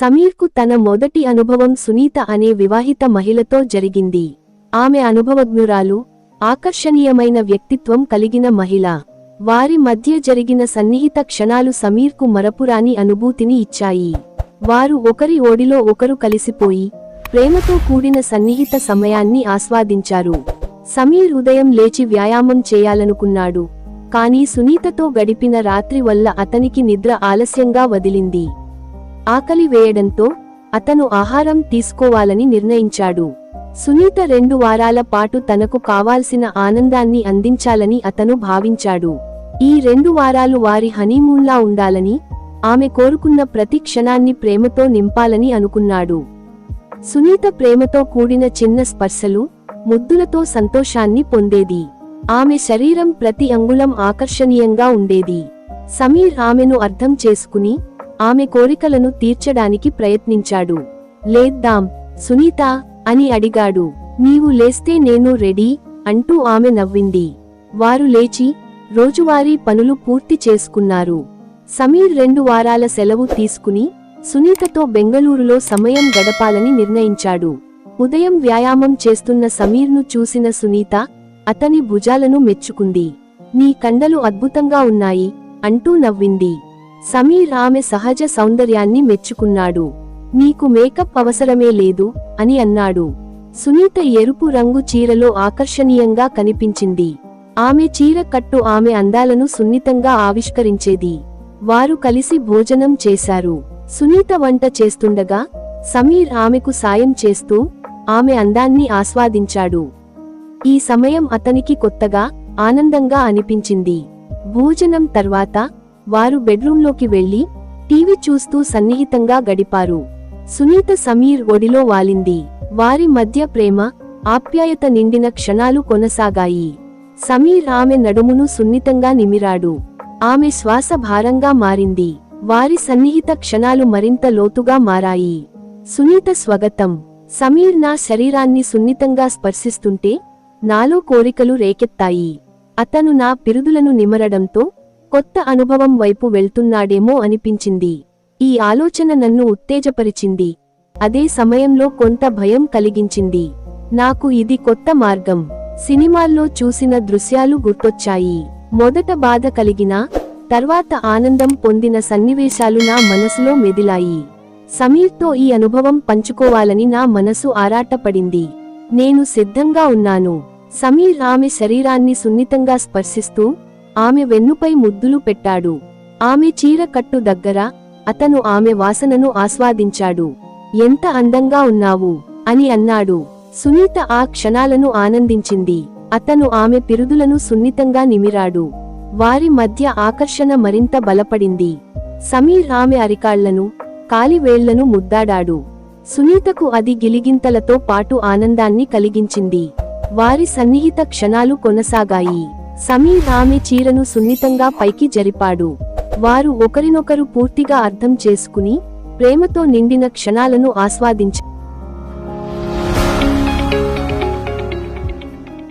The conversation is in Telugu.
సమీర్కు తన మొదటి అనుభవం సునీత అనే వివాహిత మహిళతో జరిగింది. ఆమె అనుభవజ్ఞురాలు ఆకర్షణీయమైన వ్యక్తిత్వం కలిగిన మహిళ. వారి మధ్య జరిగిన సన్నిహిత క్షణాలు సమీర్కు మరపురాని అనుభూతిని ఇచ్చాయి. వారు ఒకరి ఓడిలో ఒకరు కలిసిపోయి ప్రేమతో కూడిన సన్నిహిత సమయాన్ని ఆస్వాదించారు. సమీర్ ఉదయం లేచి వ్యాయామం చేయాలనుకున్నాడు. కానీ సునీతతో గడిపిన రాత్రి వల్ల అతనికి నిద్ర ఆలస్యంగా వదిలింది. ఆకలి వేయడంతో అతను ఆహారం తీసుకోవాలని నిర్ణయించాడు. సునీత రెండు వారాల పాటు తనకు కావాల్సిన ఆనందాన్ని అందించాలని అతను భావించాడు. ఈ రెండు వారాలు వారి హనీమూన్లా ఉండాలని ఆమె కోరుకున్న ప్రతి క్షణాన్ని ప్రేమతో నింపాలని అనుకున్నాడు. సునీత ప్రేమతో కూడిన చిన్న స్పర్శలు ముద్దులతో సంతోషాన్ని పొందేది. ఆమె శరీరం ప్రతి అంగుళం ఆకర్షణీయంగా ఉండేది. సమీర్ ఆమెను అర్థం చేసుకుని ఆమె కోరికలను తీర్చడానికి ప్రయత్నించాడు. లేద్దాం సునీత అని అడిగాడు. నీవు లేస్తే నేను రెడీ అంటూ ఆమె నవ్వింది. వారు లేచి రోజువారీ పనులు పూర్తి చేసుకున్నారు. సమీర్ రెండు వారాల సెలవు తీసుకుని సునీతతో బెంగళూరులో సమయం గడపాలని నిర్ణయించాడు. ఉదయం వ్యాయామం చేస్తున్న సమీర్ను చూసిన సునీత అతని భుజాలను మెచ్చుకుంది. నీ కండలు అద్భుతంగా ఉన్నాయి అంటూ నవ్వింది. సమీర్ ఆమె సహజ సౌందర్యాన్ని మెచ్చుకున్నాడు. నీకు మేకప్ అవసరమే లేదు అని అన్నాడు. సునీత ఎరుపు రంగు చీరలో ఆకర్షణీయంగా కనిపించింది. ఆమె చీర కట్టు ఆమె అందాలను సున్నితంగా ఆవిష్కరించేది. వారు కలిసి భోజనం చేశారు. సునీత వంట చేస్తుండగా సమీర్ ఆమెకు సాయం చేస్తూ ఆమె అందాన్ని ఆస్వాదించాడు. ఈ సమయం అతనికి కొత్తగా ఆనందంగా అనిపించింది. భోజనం తర్వాత వారు బెడ్రూంలోకి వెళ్ళి టీవీ చూస్తూ సన్నిహితంగా గడిపారు. సునీత సమీర్ ఒడిలో వాలింది. వారి మధ్య ప్రేమ ఆప్యాయత నిండిన క్షణాలు కొనసాగాయి. సమీర్ ఆమె నడుమును సున్నితంగా నిమిరాడు. ఆమె శ్వాస భారంగా మారింది. వారి సన్నిహిత క్షణాలు మరింత లోతుగా మారాయి. సునీత స్వగతం. సమీర్ నా శరీరాన్ని సున్నితంగా స్పర్శిస్తుంటే నాలో కోరికలు రేకెత్తాయి. అతను నా పిరుదులను నిమరడంతో కొత్త అనుభవం వైపు వెళ్తున్నాడేమో అనిపించింది. ఈ ఆలోచన నన్ను ఉత్తేజపరిచింది. అదే సమయంలో కొంత భయం కలిగించింది. నాకు ఇది కొత్త మార్గం. సినిమాల్లో చూసిన దృశ్యాలు గుర్తొచ్చాయి. మొదట బాధ కలిగినా తర్వాత ఆనందం పొందిన సన్నివేశాలు నా మనసులో మెదిలాయి. సమీర్తో ఈ అనుభవం పంచుకోవాలని నా మనసు ఆరాటపడింది. నేను సిద్ధంగా ఉన్నాను. సమీర్ ఆమె శరీరాన్ని సున్నితంగా స్పర్శిస్తూ ఆమె వెన్నుపై ముద్దులు పెట్టాడు. ఆమె చీర కట్టు దగ్గర అతను ఆమె వాసనను ఆస్వాదించాడు. ఎంత అందంగా ఉన్నావు అని అన్నాడు. సునీత ఆ క్షణాలను ఆనందించింది. అతను ఆమె పిరుదులను సున్నితంగా నిమిరాడు. వారి మధ్య ఆకర్షణ మరింత బలపడింది. సమీర్ ఆమె అరికాళ్ళను కాలివేళ్ళను ముద్దాడాడు. సునీతకు అది గిలిగింతలతో పాటు ఆనందాన్ని కలిగించింది. వారి సన్నిహిత క్షణాలు కొనసాగాయి. సమీర్ ఆమె చీరను సున్నితంగా పైకి జరిపాడు. వారు ఒకరినొకరు పూర్తిగా అర్థం చేసుకుని ప్రేమతో నిండిన క్షణాలను ఆస్వాదించారు